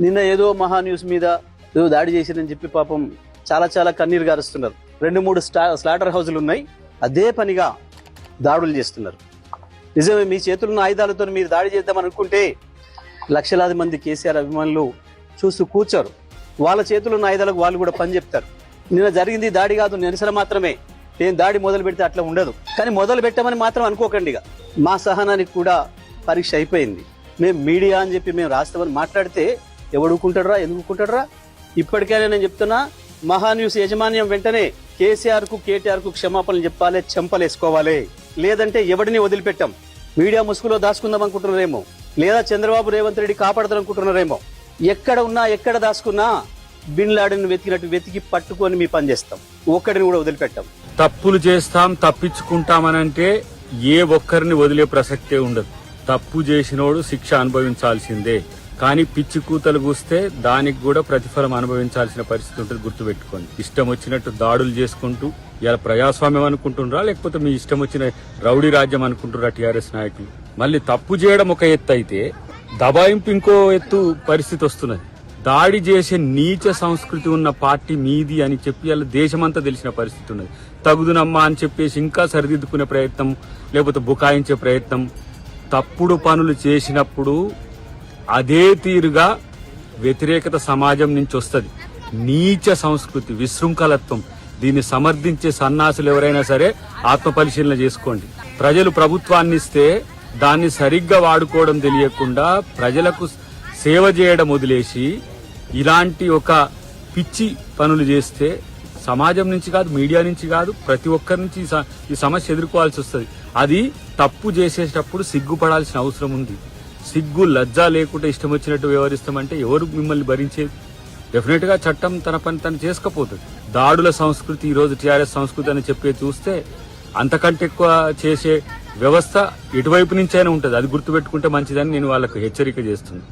నిన్న ఏదో మహా న్యూస్ మీద ఏదో దాడి చేసిందని చెప్పి పాపం చాలా చాలా కన్నీరు గారుస్తున్నారు. రెండు మూడు స్టా స్లాటర్ హౌజులు ఉన్నాయి. అదే పనిగా దాడులు చేస్తున్నారు. నిజమే మీ చేతుల్లో ఉన్న ఆయుధాలతో మీరు దాడి చేద్దాం అనుకుంటే లక్షలాది మంది కేసీఆర్ అభిమానులు చూస్తూ కూర్చోరు. వాళ్ళ చేతులు ఉన్న ఆయుధాలకు వాళ్ళు కూడా పని చెప్తారు. నిన్న జరిగింది దాడి కాదు నిరసన మాత్రమే. నేను దాడి మొదలు పెడితే అట్లా ఉండదు. కానీ మొదలు పెట్టామని మాత్రం అనుకోకండి ఇక. మా సహనానికి కూడా పరీక్ష అయిపోయింది. మేము మీడియా అని చెప్పి మేము రాస్తామని మాట్లాడితే ఎవడుకుంటాడరా ఎందుకుంటాడరా ఇప్పటికైనా నేను చెప్తున్నా మహాన్యూస్ యాజమాన్యం వెంటనే కేసీఆర్కు కేటీఆర్కు క్షమాపణలు చెప్పాలి చెంపలేసుకోవాలి. లేదంటే ఎవడిని వదిలిపెట్టాం? మీడియా ముసుగులో దాచుకుందాం అనుకుంటున్నారేమో? లేదా చంద్రబాబు రేవంత్ రెడ్డి కాపాడదాం అనుకుంటున్నారేమో? ఎక్కడ ఉన్నా ఎక్కడ దాచుకున్నా బిన్ లాడెన్ వెతికినట్టు వెతికి పట్టుకొని మీ పని చేస్తాం. ఒక్కడిని కూడా వదిలిపెట్టాం. తప్పులు చేస్తాం తప్పించుకుంటామనంటే ఏ ఒక్కరిని వదిలే ప్రసక్తే ఉండదు. తప్పు చేసినోడు శిక్ష అనుభవించాల్సిందే. కానీ పిచ్చి కూతలు కూస్తే దానికి కూడా ప్రతిఫలం అనుభవించాల్సిన పరిస్థితి ఉంటుంది గుర్తుపెట్టుకోండి. ఇష్టం వచ్చినట్టు దాడులు చేసుకుంటూ ఇలా ప్రజాస్వామ్యం అనుకుంటున్నారా? లేకపోతే మీ ఇష్టం వచ్చిన రౌడీ రాజ్యం అనుకుంటున్నారా టీఆర్ఎస్ నాయకులు? మళ్ళీ తప్పు చేయడం ఒక ఎత్తు అయితే దబాయింపు ఇంకో ఎత్తు పరిస్థితి వస్తున్నది. దాడి చేసే నీచ సంస్కృతి ఉన్న పార్టీ మీది అని చెప్పి అలా దేశమంతా తెలిసిన పరిస్థితి ఉన్నది. తగుదునమ్మా అని చెప్పేసి ఇంకా సరిదిద్దుకునే ప్రయత్నం లేకపోతే బుకాయించే ప్రయత్నం తప్పుడు పనులు చేసినప్పుడు అదే తీరుగా వ్యతిరేకత సమాజం నుంచి వస్తుంది. నీచ సంస్కృతి విశృంఖలత్వం దీన్ని సమర్థించే సన్నాసులు ఎవరైనా సరే ఆత్మపరిశీలన చేసుకోండి. ప్రజలు ప్రభుత్వాన్ని ఇస్తే దాన్ని సరిగ్గా వాడుకోవడం తెలియకుండా ప్రజలకు సేవ చేయడం వదిలేసి ఇలాంటి ఒక పిచ్చి పనులు చేస్తే సమాజం నుంచి కాదు మీడియా నుంచి కాదు ప్రతి ఒక్కరి నుంచి స- ఈ సమస్య ఎదుర్కోవాల్సి వస్తుంది. అది తప్పు చేసేటప్పుడు సిగ్గుపడాల్సిన అవసరం ఉంది. సిగ్గు లజ్జ లేకుండా ఇష్టం వచ్చినట్టు వ్యవహరిస్తామంటే ఎవరు మిమ్మల్ని భరించేది డెఫినెట్గా చట్టం తన పని తను చేసుకపోతుంది దాడుల సంస్కృతి ఈరోజు టీఆర్ఎస్ సంస్కృతి అని చెప్పి చూస్తే అంతకంటే ఎక్కువ చేసే వ్యవస్థ ఎటువైపు నుంచైనా ఉంటుంది. అది గుర్తుపెట్టుకుంటే మంచిదని నేను వాళ్ళకు హెచ్చరిక చేస్తున్నాను